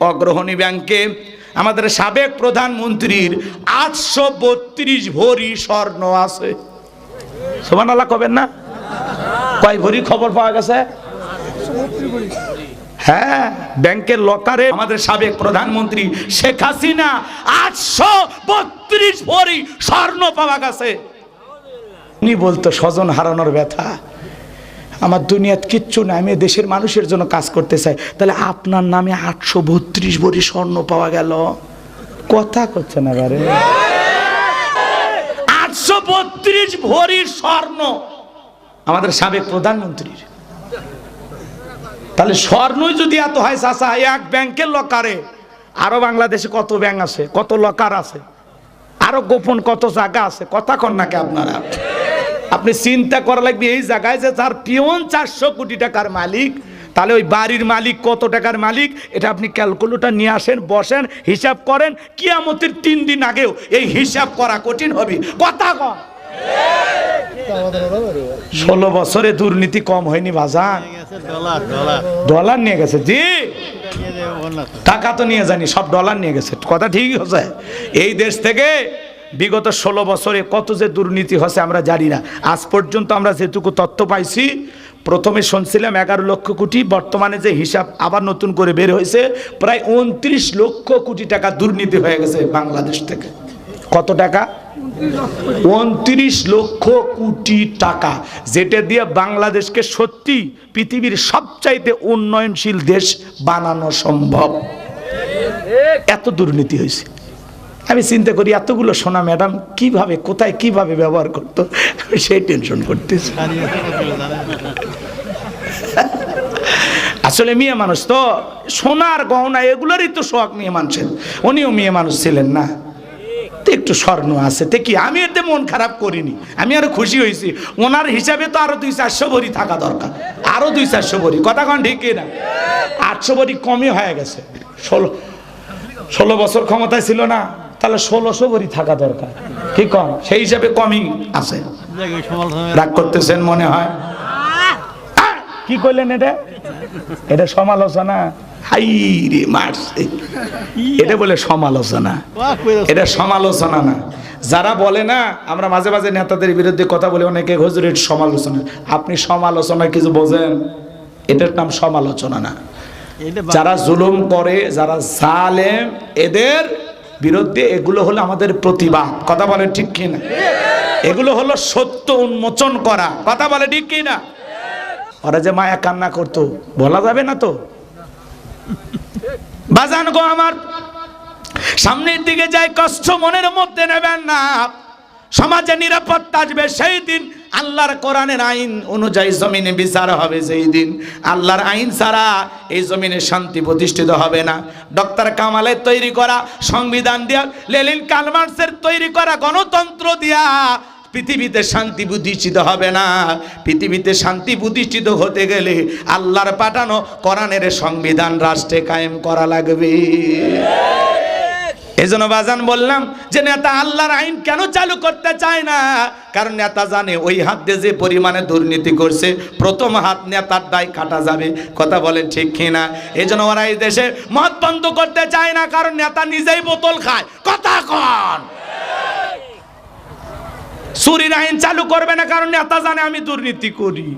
অগ্রহণী ব্যাংকে আমাদের সাবেক প্রধানমন্ত্রীর আটশো বত্রিশ ভরি স্বর্ণ আছে। সোমান আল্লাহ কবেন না? কয় ভরি খবর পাওয়া গেছে? হ্যাঁ ব্যাংকের লকারে আমাদের সাবেক প্রধানমন্ত্রী শেখ হাসিনা আটশো বত্রিশ ভরি স্বর্ণ পাওয়া গেছে। উনি বলতো স্বজন হারানোর ব্যথা। আমার দুনিয়াত কিচ্ছু না আমি দেশের মানুষের জন্য কাজ করতে চাই। তাহলে আপনার নামে আটশো বত্রিশ ভরি স্বর্ণ পাওয়া গেল। কথা করছে না বারে আটশো বত্রিশ ভরি স্বর্ণ। আমাদের সাবেক প্রধানমন্ত্রীর। তাহলে স্বর্ণই যদি এত হয় চাষা এক ব্যাংকের লকারে। আরও বাংলাদেশে কত ব্যাংক আছে, কত লকার আছে? আরও গোপন কত জায়গা আছে? কথা কন নাকি আপনারা। আপনি চিন্তা করা লাগবে, এই জায়গায় যে তার পিওন চারশো কোটি টাকার মালিক, তাহলে ওই বাড়ির মালিক কত টাকার মালিক? এটা আপনি ক্যালকুলেটর নিয়ে আসেন, বসেন, হিসাব করেন, কিয়ামতের তিন দিন আগেও এই হিসাব করা কঠিন হবে। কথা কন। ষোলো বছরে দুর্নীতি কম হয়নি বাজান। ডলার নিয়ে গেছে, জি। টাকা তো নিয়ে জানি সব ডলার নিয়ে গেছে। কথা ঠিকই হচ্ছে। এই দেশ থেকে বিগত ষোলো বছরে কত যে দুর্নীতি হচ্ছে আমরা জানি না। আজ পর্যন্ত আমরা যেটুকু তথ্য পাইছি, প্রথমে শুনছিলাম এগারো লক্ষ কোটি, বর্তমানে যে হিসাব আবার নতুন করে বের হয়েছে, প্রায় উনত্রিশ লক্ষ কোটি টাকা দুর্নীতি হয়ে গেছে বাংলাদেশ থেকে। কত টাকা? উনত্রিশ লক্ষ কোটি টাকা, যেটা দিয়ে বাংলাদেশকে সত্যি পৃথিবীর সবচাইতে উন্নয়নশীল দেশ বানানো সম্ভব। এত দুর্নীতি হয়েছে। আমি চিন্তা করি, এতগুলো সোনা ম্যাডাম কীভাবে, কোথায় কীভাবে ব্যবহার করতো? আমি সেই টেনশন করতেছি। আসলে মেয়ে মানুষ তো, সোনার গহনা এগুলোরই তো শখ মেয়ে মানুষের। উনিও মেয়ে মানুষ ছিলেন না। তো একটু স্বর্ণ আছে, তে কি? আমি এতে মন খারাপ করিনি। আমি আরও খুশি হয়েছি। ওনার হিসাবে তো আরও দুই চারশো ভরি থাকা দরকার। আরও দুই চারশো ভরি। কথা কন ঠিক না আটশো ভরি কমই হয়ে গেছে। ষোলো ষোলো বছর ক্ষমতায় ছিল না। তাহলে ষোলোশো ভরি থাকা দরকার। কি কম? সেই হিসাবে কমই আছে। রাগ করতেছেন মনে হয়? কি করলেন এটা? এটা সমালোচনা? মারছে। এটা বলে সমালোচনা। এটা সমালোচনা না। যারা বলে না আমরা মাঝে মাঝে নেতাদের বিরুদ্ধে কথা বলে অনেকে হুজুর এটা সমালোচনা। আপনি সমালোচনা কিছু বোঝেন? এটার নাম সমালোচনা না। যারা জুলুম করে যারা জালেম এদের বিরুদ্ধে এগুলো হলো আমাদের প্রতিবাদ কথা বলে ঠিক কিনা? এগুলো হলো সত্য উন্মোচন করা। কথা বলে ঠিক কিনা? ওরা যে মায়া কান্না করতো, বলা যাবে না তো? বাজান গো আমার, সামনের দিকে যাই, কষ্ট মনের মধ্যে নেবেন না। সমাজে নিরাপত্তা আসবে সেই দিন আল্লাহর কোরআনের আইন অনুযায়ী জমিনে বিচার হবে সেই দিন। আল্লাহর আইন ছাড়া এই জমিনে শান্তি প্রতিষ্ঠিত হবে না। ডক্টর কামালের তৈরি করা, সংবিধান দিয়া, লেলিন কালমার্সের তৈরি করা গণতন্ত্র দিয়া পৃথিবীতে শান্তি প্রতিষ্ঠিত হবে না। পৃথিবীতে শান্তি প্রতিষ্ঠিত হতে গেলে আল্লাহর পাঠানো কোরআনের সংবিধান রাষ্ট্রে কায়েম করা লাগবে। এই জন্য বাজান বললাম যে নেতা আল্লাহর আইন কেন চালু করতে চায় না? কারণ নেতা জানে ওই হাত দিয়ে যে পরিমাণে দুর্নীতি করছে, প্রথম হাত নেতার দায় কাটা যাবে। কথা বলেন ঠিক কিনা? এই জন্য ওরা এই দেশে মদ বন্ধ করতে চায় না, কারণ নেতা নিজেই বোতল খায়। কথা কন। চুরির আইন চালু করবে না, কারণ নেতা জানে আমি দুর্নীতি করি।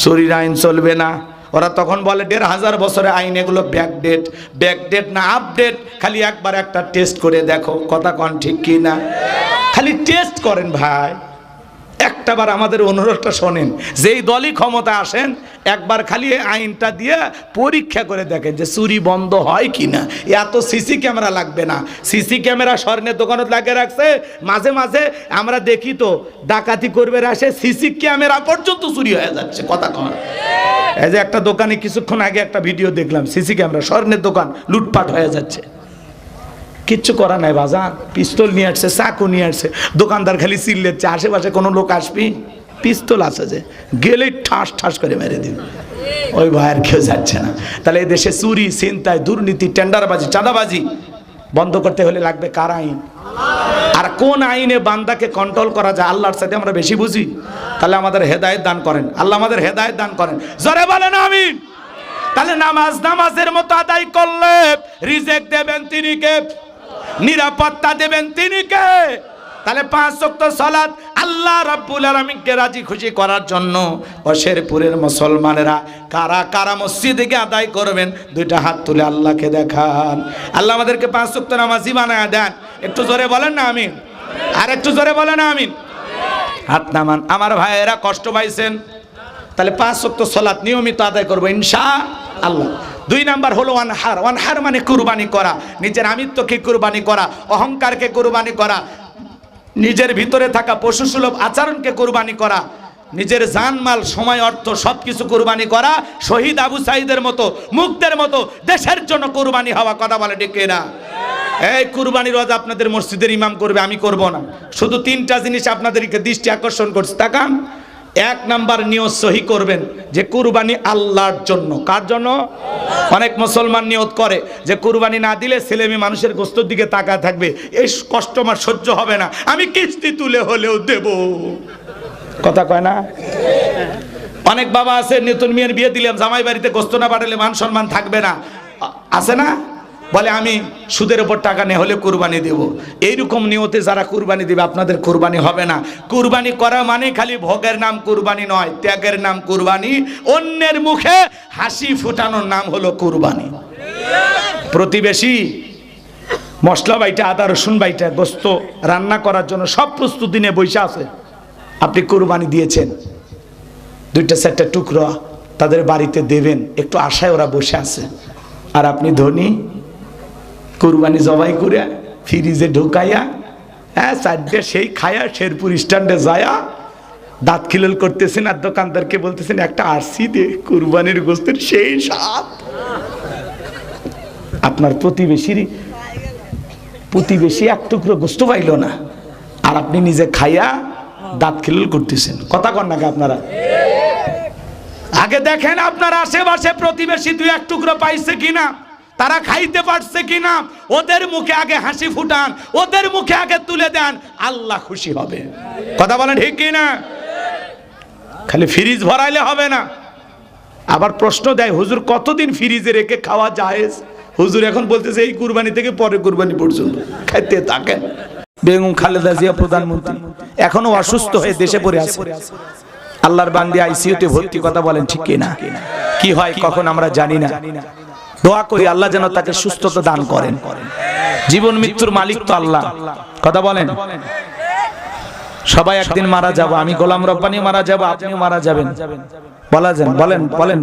চুরির আইন চলবে না। ওরা তখন বলে, দেড় হাজার বছরে আইন এগুলো ব্যাকডেট ব্যাকডেট না আপডেট খালি একবার একটা টেস্ট করে দেখো, কথা কন ঠিক কি না খালি টেস্ট করেন ভাই। একটাবার আমাদের অনুরোধটা শোনেন। যেই দলই ক্ষমতা আসেন, একবার খালি আইনটা দিয়ে পরীক্ষা করে দেখেন যে চুরি বন্ধ হয় কি না এত সিসি ক্যামেরা লাগবে না। সিসি ক্যামেরা স্বর্ণের দোকানত লাগিয়ে রাখছে। মাঝে মাঝে আমরা দেখি তো, ডাকাতি করবে আসে সিসি ক্যামেরা পর্যন্ত চুরি হয়ে যাচ্ছে, কথা কন। এই যে একটা দোকানে কিছুক্ষণ আগে একটা ভিডিও দেখলাম, সিসি ক্যামেরা, স্বর্ণের দোকান, লুটপাট হয়ে যাচ্ছে। কিচ্ছু করা নাই বাজান। পিস্তল নিয়ে আসছে, চাকু নিয়ে আসছে। দোকানদার খালি চিল্লেচ্ছে আশেপাশে কোনো লোক আসবি? পিস্তল আছে যে, গেলেই ঠাস ঠাস করে মেরে দিবি। ওই আর কেউ যাচ্ছে না। তাহলে এই দেশে চুরি, ছিনতাই, দুর্নীতি, টেন্ডারবাজি, চাঁদাবাজি বন্ধ করতে হলে লাগবে কার আইন? আর কোন আইনে বান্দাকে কন্ট্রোল করা যায় আল্লাহর সাথে আমরা বেশি বুঝি? তাহলে আমাদের হেদায়েত দান করেন। আল্লাহ আমাদের হেদায়েত দান করেন। জরে বলেন, আমিন। তাহলে নামাজ নামাজের মতো আদায় করলে রিজেক্ট দেবেন তিনি কে? নিরাপত্তা দেবেন তিনি কে? তাহলে পাঁচ শক্ত সলাদ আল্লাহ রাব্বুল আলামিনকে রাজি খুশি করার জন্য বশেরপুরের মুসলমানেরা কারা কারা মসজিদে গিয়ে আদায় করবেন? দুইটা হাত তুলে আল্লাহকে দেখান। আল্লাহ আমাদেরকে পাঁচ শক্ত নামাজি বানায় দেন। একটু জোরে বলেন না আমিন। আর একটু জোরে বলেন আমিন। হাত নামান। আমার ভাইয়েরা কষ্ট পাইছেন। তাহলে পাঁচ শক্ত সলাৎ নিয়মিত আদায় করব ইনশা আল্লাহ। দুই নাম্বার হলো ওয়ানহার। ওয়ানহার মানে কুরবানি করা। নিজের আমিত্বকে কুরবানি করা, অহংকারকে কুরবানি করা, নিজের ভিতরে থাকা পশুসুলভ আচরণকে কুরবানি করা, নিজের জানমাল, সময়, অর্থ সব কিছু কুরবানি করা, শহীদ আবু সাইদের মতো, মুক্তের মতো, দেশের জন্য কুরবানি হওয়া কথা বলে ডেকে না এই কুরবানি রোজ আপনাদের মসজিদের ইমাম করবে, আমি করব না। শুধু তিনটা জিনিস আপনাদেরকে দৃষ্টি আকর্ষণ করছে। তাকান। এক নাম্বার নিয়ত সহি করবেন যে কুরবানি আল্লাহর জন্য। কার জন্য? অনেক মুসলমান নিয়ত করে যে কুরবানি না দিলে ছেলে মেয়ে মানুষের গোস্তর দিকে তাকায় থাকবে। এই কষ্ট আমার সহ্য হবে না। আমি কিস্তি তুলে হলেও দেব। কথা কয় না? অনেক বাবা আছে, নতুন মেয়ের বিয়ে দিলাম জামাই বাড়িতে গোস্ত না পাঠালে মান সম্মান থাকবে না। আছে না? বলে, আমি সুদের ওপর টাকা নে হলে কুরবানি দেব। এইরকম নিয়তে যারা কুরবানি দেবে, আপনাদের কুরবানি হবে না। কুরবানি করা মানে খালি ভোগের নাম কুরবানি নয়, ত্যাগের নাম কুরবানি। অন্যের মুখে হাসি ফুটানোর নাম হলো কুরবানি। প্রতিবেশী, মশলা বাইটা, আদা রসুন বাইটা, গোস্ত রান্না করার জন্য সব প্রস্তুতি নিয়ে বসে আছে। আপনি কুরবানি দিয়েছেন। দুইটা, চারটা টুকরো তাদের বাড়িতে দেবেন। একটু আশায় ওরা বসে আছে। আর আপনি ধনী কুরবানি জবাই করে ফ্রিজে ঢুকাইয়া হ্যাঁ চারটে সেই খায়া শেরপুর স্ট্যান্ডে যায়া দাঁত খিলল করতেছেন আর দোকানদারকে বলতেছেন, একটা আরসি দে, কোরবানির গোস্তের সেই স্বাদ। আপনার প্রতিবেশীর প্রতিবেশী এক টুকরো গোস্ত পাইল না, আর আপনি নিজে খাইয়া দাঁত খিলল করতেছেন। কথা কন নাকি আপনারা? আগে দেখেন আপনার আশেপাশে প্রতিবেশী দুই এক টুকরো পাইছে কিনা। তারা খাইতে পারছে কিনা? ওদের মুখে আগে হাসি ফুটান, ওদের মুখে আগে তুলে দেন, আল্লাহ খুশি হবে। কথা বলেন ঠিক কিনা? খালি ফ্রিজ ভরাইলে হবে না। আবার প্রশ্ন দেয়, হুজুর কতদিন ফ্রিজে রেখে খাওয়া যায় হুজুর এখন বলতেছে, এই কুরবানি থেকে পরে কুরবানি পর্যন্ত খাইতে থাকেন। বেগম খালেদা জিয়া প্রধানমন্ত্রী, এখনও অসুস্থ হয়ে দেশে পড়ে আছে। আল্লাহর বান্দি আইসিইউতে ভর্তি কথা বলেন, ঠিক কিনা? কি হয়, কখন আমরা জানি না। দোয়া করি আল্লাহ যেন তাকে সুস্থতা দান করেন। জীবন, মৃত্যুর মালিক তো আল্লাহ। কথা বলেন? সবাই একদিন মারা যাব, আমি গোলাম রব্বানি মারা যাব, আপনিও মারা যাবেন। বলা যান, বলেন বলেন,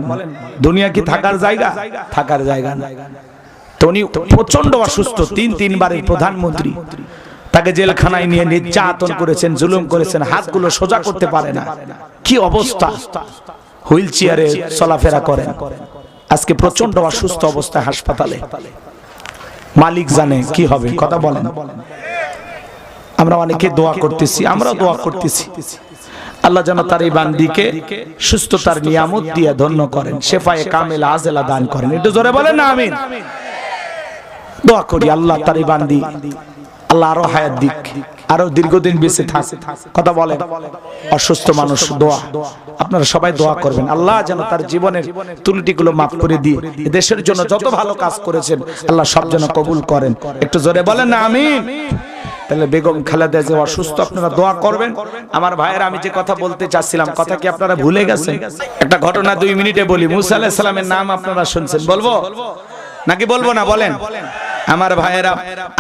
দুনিয়া কি থাকার জায়গা? থাকার জায়গা না। তো উনি প্রচণ্ড অসুস্থ, তিন, তিনবারের প্রধানমন্ত্রী। তাকে জেলখানায় নিয়ে নির্যাতন করেছেন, জুলুম করেছেন, হাতগুলো সোজা করতে পারে না। কি অবস্থা? হুইল চেয়ারে চলাফেরা করেন। আজকে প্রচণ্ড অসুস্থ অবস্থায় হাসপাতালে। মালিক জানে কি হবে, কথা বলেন। আমরা অনেকে দোয়া করতেছি আমরা দোয়া করতেছি। আল্লাহ যেন তার এই বান্দিকে সুস্থতার নিয়ামত দিয়ে ধন্য করেন, শেফায়ে কামেল আজেলা দান করেন। একটু জোরে বলেন না, আমিন। দোয়া করি আল্লাহ তার এই বান্দি, আল্লাহ আরও হায়াত দিক। আরও দীর্ঘদিন বেঁচে থাক। কথা বলেন। অসুস্থ মানুষ, দোয়া। আপনারা সবাই দোয়া করবেন। আল্লাহ যেন তার জীবনের ত্রুটিগুলো মাফ করে দিয়ে দেশের জন্য যত ভালো কাজ করেছেন, আল্লাহ সব যেন কবুল করেন। একটু জোরে বলেন না, আমিন। তাহলে বেগম খালেদা যে অসুস্থ, আপনারা দোয়া করবেন। আমার ভাইয়ের আমি যে কথা বলতে চাচ্ছিলাম, কথা কি আপনারা ভুলে গেছেন? একটা ঘটনা দুই মিনিটে বলি। মুসা আলাহিস সালামের নাম আপনারা শুনছেন, বলব? নাকি বলব না? বলেন। আমার ভাইয়েরা,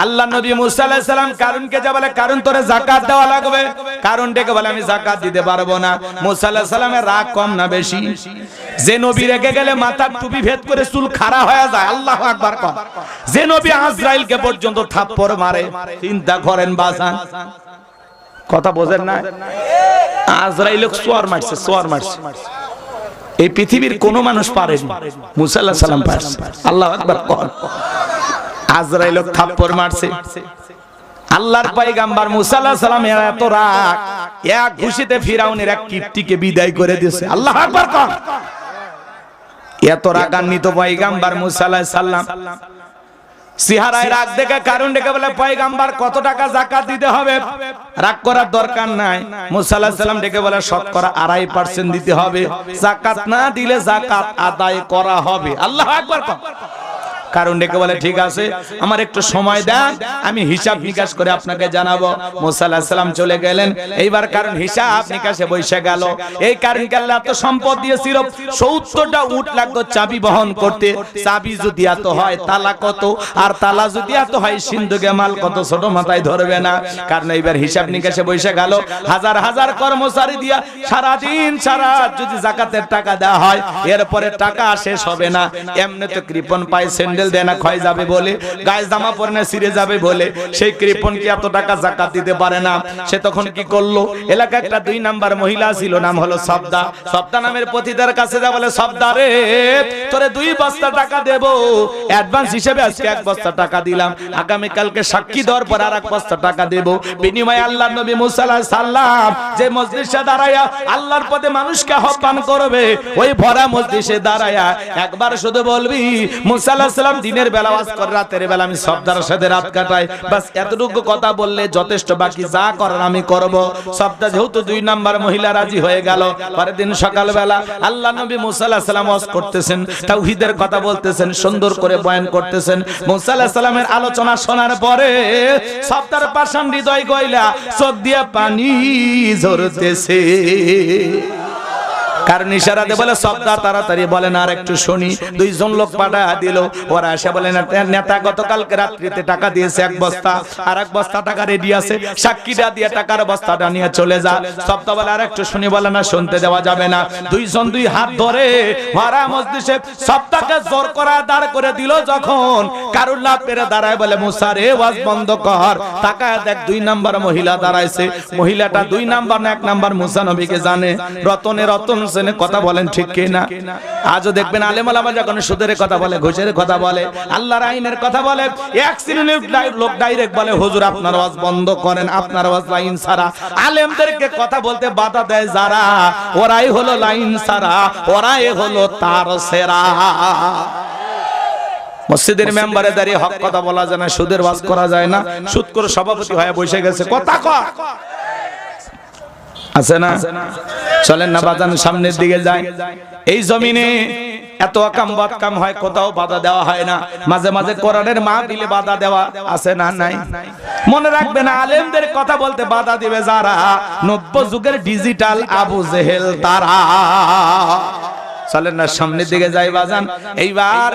আল্লাহ নবী মুসা আলাইহিস সালাম কারণকে যা বলে কারণ তোরে যাকাত দেওয়া লাগবে? কারণ ডেকে বলে, আমি যাকাত দিতে পারব না। মুসা আলাইহিস সালামের রাগ কম না বেশি? যে নবী রেগে গেলে মাথার টুপি ভেদ করে চুল খাড়া হয়ে যায়, আল্লাহু আকবার কর যে নবী আজরাইলকে পর্যন্ত থাপ্পড় মারে, চিন্তা করেন বাজান। কথা বোঝেন না আজরাইল সোয়ার মারছে সোয়ার মারছে। এই পৃথিবীর কোন মানুষ পারেনি। মুসা আলাইহিস সালাম পারছে। আল্লাহু আকবার আজরাইল থাপ্পড় মারছে। আল্লাহর পয়গাম্বার মুসা আলাইহিস সালাম এত রাগ, এক ঘুষিতে ফিরাউনের এক কীর্তিকে বিদায় করে দিয়েছে। আল্লাহু আকবার কর এত রাগান্বিত পয়গাম্বার মুসা আলাইহিস সালাম। সিহারায় রাগ দেখে, কারণ ডেকে বলে, পয়গাম্বার, কত টাকা জাকাত দিতে হবে? রাগ করার দরকার নাই। মুসা আলাইহিস সালাম ডেকে বলে, শতকরা আড়াই পার্সেন্ট দিতে হবে। জাকাত না দিলে জাকাত আদায় করা হবে। আল্লাহ আকবার কর কারণ ডেকে বলে, ঠিক আছে, আমার একটু সময় দেন, আমি হিসাব নিকাশ করে আপনাকে জানাব। মুসা সালাম চলে গেলেন। এইবার কারণ হিসাব নিকাশে বসে গেল। এই কারণ আল্লাহ এত সম্পদ দিয়েছিল সত্তরটা উট লাগতো চাবি বহন করতে। চাবি যদি এত হয়, তালা কত? আর তালা যদি এত হয়, সিন্ধুকে মাল কত? ছোট মাথায় ধরবে না। কারণ এইবার হিসাব নিকাশে বসে গেল। হাজার হাজার কর্মচারী দিয়া সারাদিন, সারা যদি জাকাতের টাকা দেওয়া হয়, এরপরে টাকা শেষ হবে না। এমনি তো কৃপন পায়ে স্যান্ডেল দেয় না, ক্ষয় যাবে বলে। গায়ে জামা পরে না সিরে যাবে বলে। সেই কৃপন কি এত টাকা জাকাত দিতে পারে না? সে তখন কি করল? এলাকা একটা দুই নাম্বার মহিলা ছিল, নাম হলো সবদা। সবদা নামের পতিদের কাছে যা বলে, সবদা রে, তোরে দুই বস্তা টাকা দেব। অ্যাডভান্স হিসেবে আজকে এক বস্তা টাকা দিলাম। আগামী কালকে সাক্ষী দেওয়ার পর আর এক বস্তা টাকা দেব। বিনিময়ে আল্লাহ নবী মুসা আলাইহিস সালাম যে মসজিদে দাঁড়ায়া আল্লাহর পদে মানুষকে আহ্বান করবে, ওই ভরা মসজিদে দাঁড়ায়া একবার শুধু বলবি, মুসা আলাইহিস দিনের বেলা ওয়াজ করে, রাতের বেলা আমি সবদার সাথে রাত কাটাই। বাস এতটুকু কথা বললে যথেষ্ট, বাকি যা করার আমি করব। সবদা যেহেতু দুই নাম্বার মহিলা রাজি হয়ে গেল। পরের দিন সকালবেলা আল্লাহ নবী মুসা আলাইহিস সালাম ওয়াজ করতেছেন, তাওহীদের কথা বলতেছেন, সুন্দর করে বয়ান করতেছেন। মুসা আলাইহিস সালামের আলোচনা শোনার পরে সবদার পাষাণ হৃদয় গইলা চোখ দিয়ে পানি ঝরতেছে। কারণ ইশারাতে বলে সবদা তাড়াতাড়ি বলেন আর একটু শুনি। দুইজন লোক পাঠা দিল। ওরা এসে বলে নেতা, গতকালকে রাত্রিতে টাকা দিয়েছে এক বস্তা। আর এক বস্তা টাকা রেডি আছে। সাক্ষীটা দিয়ে টাকার বস্তাটা নিয়ে চলে যা। সবদা বলে, আর একটু শুনি, বলে না, শুনতে দেওয়া যাবে না। দুইজন দুই হাত ধরে ভরা মসজিদে সবটাকে জোর করা দাঁড় করে দিল যখন কারুর লাভ পেরে দাঁড়ায় বলে মুসারে ওয়াজ বন্ধ কর। টাকা দেখ, দুই নাম্বার মহিলা দাঁড়াইছে। মহিলাটা দুই নাম্বার না, এক নাম্বার মুসা নবীকে জানে। রতনে রতন সেনে কথা বলেন ঠিক কি না আজও দেখবেন আলেম আলামা যখন সুদের কথা বলে, ঘুষের কথা বলে, আল্লাহর আইনের কথা বলে এক শ্রেণির লোক ডাইরেক্ট বলে, হুজুর, আপনার আওয়াজ বন্ধ করেন, আপনার আওয়াজ লাইন ছাড়া। আলেমদেরকে কথা বলতে বাধা দেয় যারা, ওরাই হলো লাইন ছাড়া, ওরাই হলো তার সেরা। মসজিদের মেম্বারে দাঁড়িয়ে হক কথা বলা যায় না, সুদের ওয়াজ করা যায় না সুদ করে সভাপতি হয়ে বসে গেছে। কথা কর আছে না? চলেন না, বাজান সামনের দিকে যায় এই জমিনে এত অকাম বাদকাম হয়, কোথাও বাধা দেওয়া হয় না। মাঝে মাঝে কোরআনের মা দিলে বাধা দেওয়া আছে না নাই? মনে রাখবে না, আলেমদের কথা বলতে বাধা দিবে যারা। নব্য যুগের ডিজিটাল আবু জেহেল তারা। চলেন না, সামনের দিকে যাই বাজান। এইবার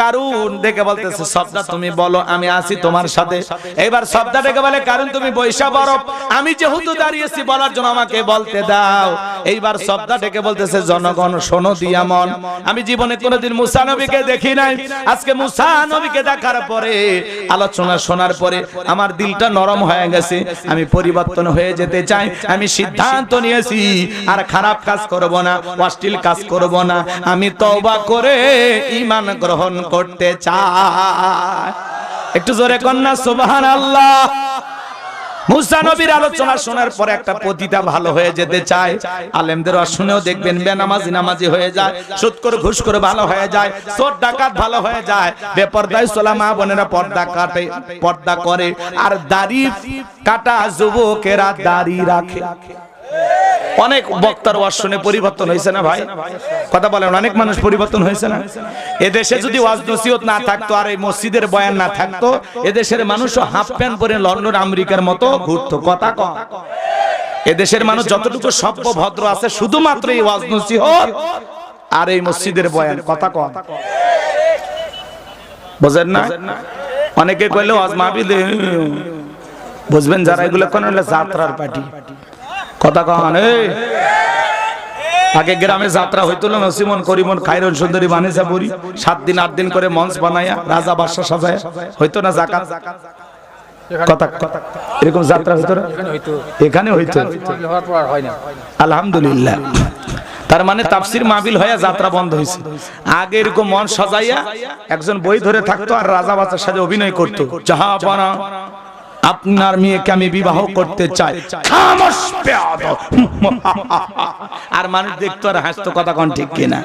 কারুন দেখে বলতেছে সবদা তুমি বলো, আমি আছি তোমার সাথে। এইবার সবদা ডেকে বলে কারণ তুমি বৈশা বরফ। আমি যেহেতু দাঁড়িয়েছি বলার জন্য আমাকে বলতে দাও। এইবার সবদা ডেকে বলতেছে, জনগণ, শোনো দিয়া মন। আমি জীবনে কোনোদিন মুসা নবীকে দেখি নাই। আজকে মুসা নবীকে দেখার পরে, আলোচনা শোনার পরে আমার দিলটা নরম হয়ে গেছে। আমি পরিবর্তন হয়ে যেতে চাই। আমি সিদ্ধান্ত নিয়েছি, আর খারাপ কাজ করব না, অশ্লীল কাজ করব না। আমি তওবা করে ঈমান গ্রহণ করতে চাই। একটু জোরে কন্যা, সুবহানাল্লাহ। মুসা নবীর আলোচনা শোনার পরে একটা ভালো হয়ে যেতে আলেমদের শুনেও দেখবেন বেনামাজি নামাজি হয়ে যায় সুদ করে ঘুষ করে ভালো হয়ে যায়, চোর ডাকাত ভালো হয়ে যায় মা বোনেরা পর্দা কাটে, পর্দা করে, আর দাড়ি কাটা যুবকেরা দাড়ি রাখে। অনেক বক্তার ওয়াজ শুনে পরিবর্তন হয়েছে না ভাই? কথা বলেন, অনেক মানুষ পরিবর্তন হয়েছে না? এদেশে যদি ওয়াজ নসিহত না থাকতো আর এই মসজিদের বয়ান না থাকতো, এদেশের মানুষও হাফ প্যান্ট পরে লন্ডন, আমেরিকার মতো ঘুরতো। কথা কম এদেশের মানুষ যতটুকু সভ্য, ভদ্র আছে, শুধুমাত্র এই ওয়াজ নসিহত আর এই মসজিদের বয়ান। কথা কম বোঝেন না? অনেকে কইলে ওয়াজ মাহফিল বুঝবেন যারা এগুলো কোন যাত্রার পার্টি। কথা কন আগে গ্রামে যাত্রা হইতো না নসিমন করিমন খাইরন সুন্দরী বানিসা বুড়ি সাত দিন আট দিন করে মঞ্চ বানায়া রাজা বাদশা সাজায়। হইতো না জাকাত? কথা কথা এরকম যাত্রা হইতো না? এখানে হইতো। আলহামদুলিল্লাহ। তার মানে তাফসির মাহবিল হয়ে যাত্রা বন্ধ হয়েছে আগে এরকম মন সাজাইয়া একজন বই ধরে থাকতো আর রাজা বাচ্চার সাথে অভিনয় করতো। যাহা বানা আপনার মেয়েকে আমি বিবাহ করতে চাই। আর মানুষ দেখতো আর হাসতো, কথা কোন ঠিক কিনা।